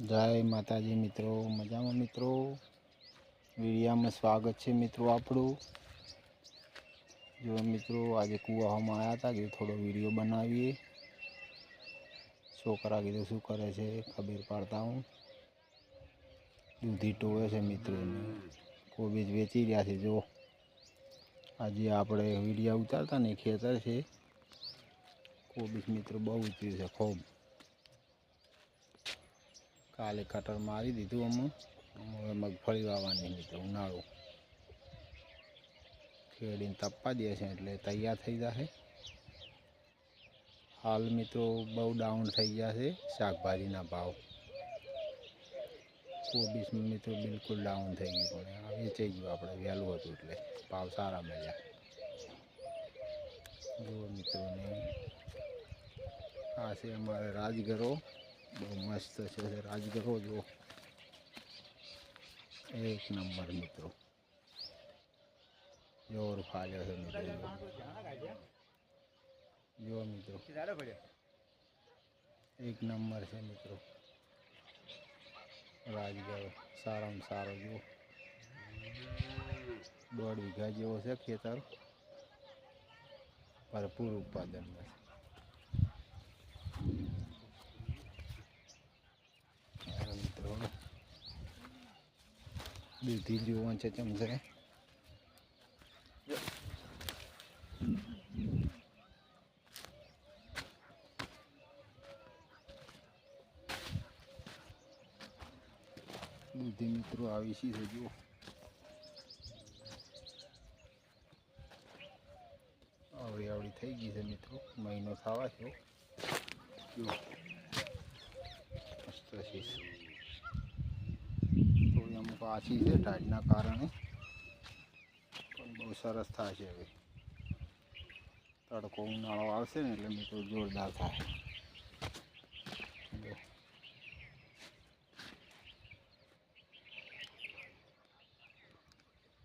જય માતાજી મિત્રો, મજામાં મિત્રો? વિડીયામાં સ્વાગત છે મિત્રો આપણું. જો મિત્રો, આજે કુવામાં આવ્યા હતા કે થોડો વીડિયો બનાવીએ. છોકરા કીધું, શું કરે છે? ખબર પાડતા હું. દૂધી ટોવે છે મિત્રોને કોબીજ વેચી રહ્યા છે, જો. આજે આપણે વિડીયા ઉતારતા ને ખેતર છે. કોબીજ મિત્રો બહુ ઉતર્યું છે, ખૂબ. કાલે કટર મારી દીધું અમુક. હવે મગફળી વાવવાની મિત્રો ઉનાળો. ખેડીને તપવા દે છે એટલે તૈયાર થઈ જશે. હાલ મિત્રો બહુ ડાઉન થઈ ગયા છે શાકભાજીના ભાવ. કોબીસ મિત્રો બિલકુલ ડાઉન થઈ ગયું પણ આ વેચાઈ ગયું આપણે વહેલું હતું એટલે ભાવ સારા મળ્યા. જુઓ મિત્રોને. આ છે અમારે રાજગરો. બહુ મસ્ત છે રાજગરો જો એક નંબર મિત્રો. જોર ફાલ્યો છે મિત્રો જો મિત્રો. એક નંબર છે મિત્રો. રાજગરો સારામાં સારો જુઓ. દોઢ વીઘા જેવો છે ખેતર. ભરપૂર ઉત્પાદન છે આ મિત્રો દૂધી જોવાનું છે ચમચે દૂધી મિત્રો આવી છે જુઓ આવડી આવડી થઈ ગઈ છે મિત્રો. મહિનો થવા છો મસ્ત છે. આછી છે ટાઈટના કારણે. પણ બહુ સરસ થાય છે હવે. તડકો ઉનાળો આવશે ને એટલે મિત્રો જોરદાર થાય.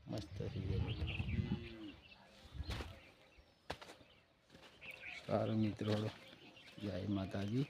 મસ્ત થઈ ગયો સારું મિત્રો જય માતાજી.